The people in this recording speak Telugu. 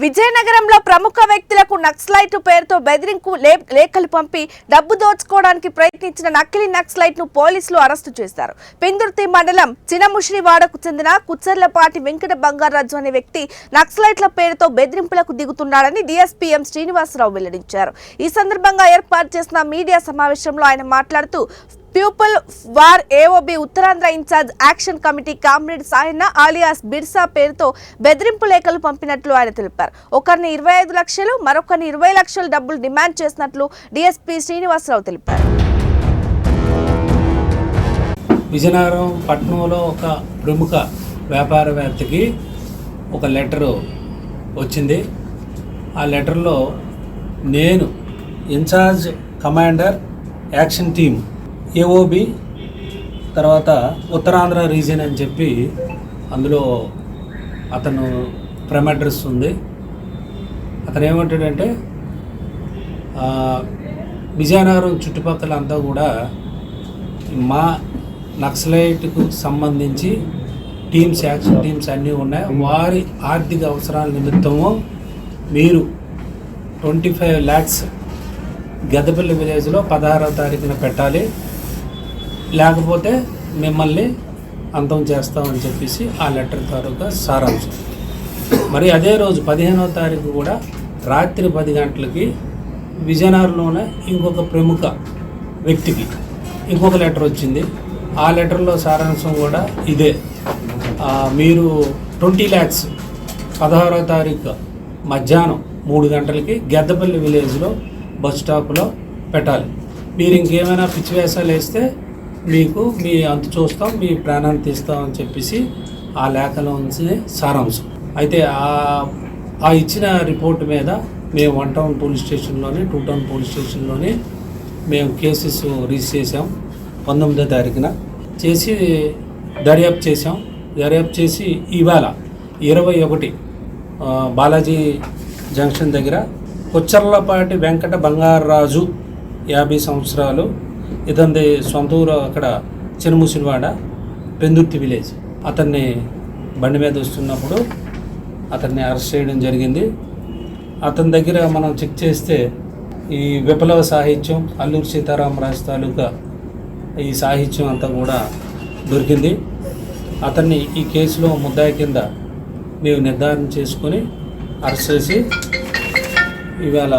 విజయనగరంలో ప్రముఖ వ్యక్తులకు నక్సలైట్ పేరుతో బెదిరింపు లే- లేఖలు పంపి డబ్బు దోచుకోవడానికి ప్రయత్నించిన నకిలీ నక్సలైట్ను పోలీసులు అరెస్టు చేశారు. పెందుర్తి మండలం చినముషిరివాడకు చెందిన కుచ్చర్లపాటి వెంకట బంగారాజు అనే వ్యక్తి నక్సలైట్ల పేరుతో బెదిరింపులకు దిగుతున్నాడని డిఎస్పీఎం శ్రీనివాసరావు వెల్లడించారు. ఈ సందర్భంగా ఏర్పాటు చేసిన మీడియా సమావేశంలో ఆయన మాట్లాడుతూ people war AOB Uttarandhra incharge action committee comrade Sayanna alias Birsa పేరుతో బెదిరింపు లేఖలు పంపినట్లు ఆయన తెలిపారు. ఒకరిని ఇరవై ఐదు లక్షలు మరొకరిని ఇరవై లక్షల డబ్బులు డిమాండ్ చేసినట్లు డీఎస్పీ శ్రీనివాసరావు తెలిపారు. విజయనగరం పట్టణంలో ఒక ప్రముఖ వ్యాపారవేత్తకి ఒక లెటరు వచ్చింది. ఆ లెటర్లో నేను incharge commander action team AOB తర్వాత ఉత్తరాంధ్ర రీజియన్ అని చెప్పి అందులో అతను ప్రెమ్ అడ్రస్ ఉంది. అతను ఏమంటాడంటే విజయనగరం చుట్టుపక్కల అంతా కూడా మా నక్సలైట్కు సంబంధించి టీమ్స్ యాక్షన్ టీమ్స్ అన్నీ ఉన్నాయి. వారి ఆర్థిక అవసరాల నిమిత్తము మీరు ట్వంటీ ఫైవ్ ల్యాక్స్ గద్దపల్లి విలేజ్లో పదహారవ తారీఖున పెట్టాలి. లేకపోతే మిమ్మల్ని అంతం చేస్తామని చెప్పేసి ఆ లెటర్ తాలూకా సారాంశం. మరి అదే రోజు పదిహేనవ తారీఖు కూడా రాత్రి పది గంటలకి విజయనగరంలోనే ఇంకొక ప్రముఖ వ్యక్తికి ఇంకొక లెటర్ వచ్చింది. ఆ లెటర్లో సారాంశం కూడా ఇదే. మీరు ట్వంటీ ల్యాక్స్ పదహారవ తారీఖు మధ్యాహ్నం మూడు గంటలకి గెద్దపల్లి విలేజ్లో బస్ స్టాప్లో పెట్టాలి. మీరు ఇంకేమైనా పిచ్చి వేసాలు వేస్తే మీకు మీ అంత చూస్తాం మీ ప్రాణాన్ని తీస్తాం అని చెప్పేసి ఆ లేఖలో ఉంచి సారాంశం. అయితే ఆ ఆ ఇచ్చిన రిపోర్ట్ మీద మేము వన్ టౌన్ పోలీస్ స్టేషన్లోని టూ టౌన్ పోలీస్ స్టేషన్లోని మేము కేసెస్ రిజిస్టర్ చేసాం పంతొమ్మిదో తారీఖున. చేసి దర్యాప్తు చేసాం దర్యాప్తు చేసి ఇవాళ ఇరవై ఒకటి బాలాజీ జంక్షన్ దగ్గర కొచ్చర్లపాటి వెంకట బంగారరాజు యాభై సంవత్సరాలు ఇతని సొంత ఊరు అక్కడ చినముసినవాడ పెందుర్తి విలేజ్. అతన్ని బండి మీద వస్తున్నప్పుడు అతన్ని అరెస్ట్ చేయడం జరిగింది. అతని దగ్గర మనం చెక్ చేస్తే ఈ విప్లవ సాహిత్యం అల్లూరు సీతారామరాజు తాలూకా ఈ సాహిత్యం అంతా కూడా దొరికింది. అతన్ని ఈ కేసులో ముద్దాయి కింద మేము నిర్ధారణ చేసుకొని అరెస్ట్ చేసి ఇవాళ